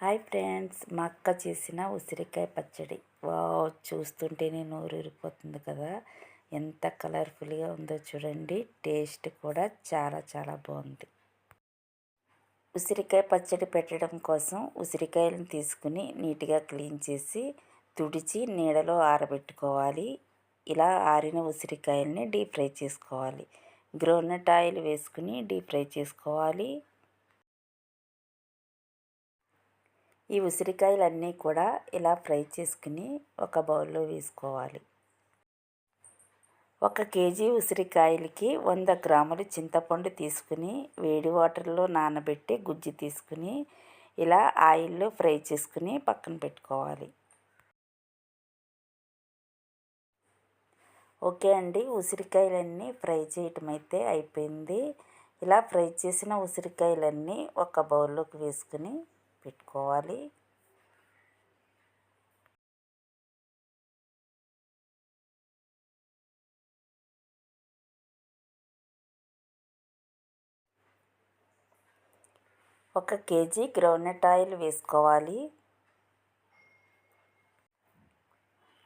Hi friends మా అక్క చేసిన ఉసిరికాయ పచ్చడి. వావ్ చూస్తుంటేనే నోరు ఊరిపోతుంది కదా. ఎంత కలర్ఫుల్గా ఉందో చూడండి. టేస్ట్ కూడా చాలా చాలా బాగుంది. ఉసిరికాయ పచ్చడి పెట్టడం కోసం ఉసిరికాయలను తీసుకుని నీట్గా క్లీన్ చేసి తుడిచి నీడలో ఆరబెట్టుకోవాలి. ఇలా ఆరిన ఉసిరికాయల్ని డీప్ ఫ్రై చేసుకోవాలి. గ్రౌండ్నట్ ఆయిల్ వేసుకుని డీప్ ఫ్రై చేసుకోవాలి. ఈ ఉసిరికాయలన్నీ కూడా ఇలా ఫ్రై చేసుకుని ఒక బౌల్లో వేసుకోవాలి. ఒక కేజీ ఉసిరికాయలకి వంద గ్రాములు చింతపండు తీసుకుని వేడి వాటర్లో నానబెట్టి గుజ్జు తీసుకుని ఇలా ఆయిల్లో ఫ్రై చేసుకుని పక్కన పెట్టుకోవాలి. ఓకే అండి ఉసిరికాయలన్నీ ఫ్రై చేయటం అయితే అయిపోయింది. ఇలా ఫ్రై చేసిన ఉసిరికాయలన్నీ ఒక బౌల్లోకి వేసుకుని పెట్టుకోవాలి. ఒక కేజీ గ్రౌండ్నట్ ఆయిల్ వేసుకోవాలి.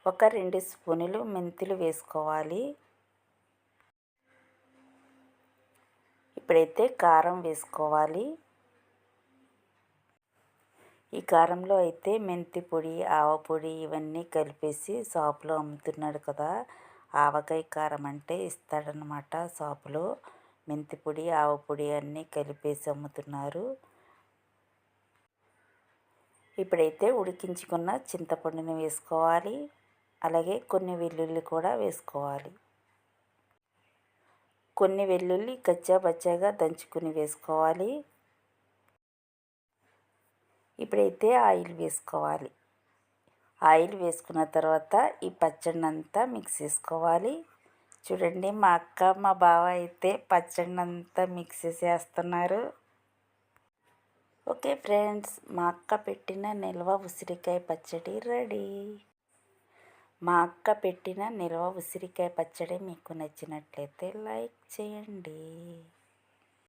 ఒక రెండు స్పూనులు మెంతులు వేసుకోవాలి. ఇప్పుడైతే కారం వేసుకోవాలి. ఈ కారంలో అయితే మెంతి పొడి ఆవపొడి ఇవన్నీ కలిపేసి షాపులో అమ్ముతున్నాడు కదా. ఆవకాయ కారం అంటే ఇస్తాడనమాట షాపులో మెంతి పొడి ఆవపొడి అన్నీ కలిపేసి అమ్ముతున్నారు. ఇప్పుడైతే ఉడికించుకున్న చింతపండుని వేసుకోవాలి. అలాగే కొన్ని వెల్లుల్లి కూడా వేసుకోవాలి. కొన్ని వెల్లుల్లి కచ్చా బచ్చాగా దంచుకుని వేసుకోవాలి. ఇప్పుడైతే ఆయిల్ వేసుకోవాలి. ఆయిల్ వేసుకున్న తర్వాత ఈ పచ్చడిని అంతా మిక్స్ చేసుకోవాలి. చూడండి మా అక్క మా బావ అయితే పచ్చడిని అంతా మిక్స్ చేస్తున్నారు ఓకే ఫ్రెండ్స్ మా అక్క పెట్టిన నిల్వ ఉసిరికాయ పచ్చడి రెడీ. మా అక్క పెట్టిన నిల్వ ఉసిరికాయ పచ్చడి మీకు నచ్చినట్లయితే లైక్ చేయండి.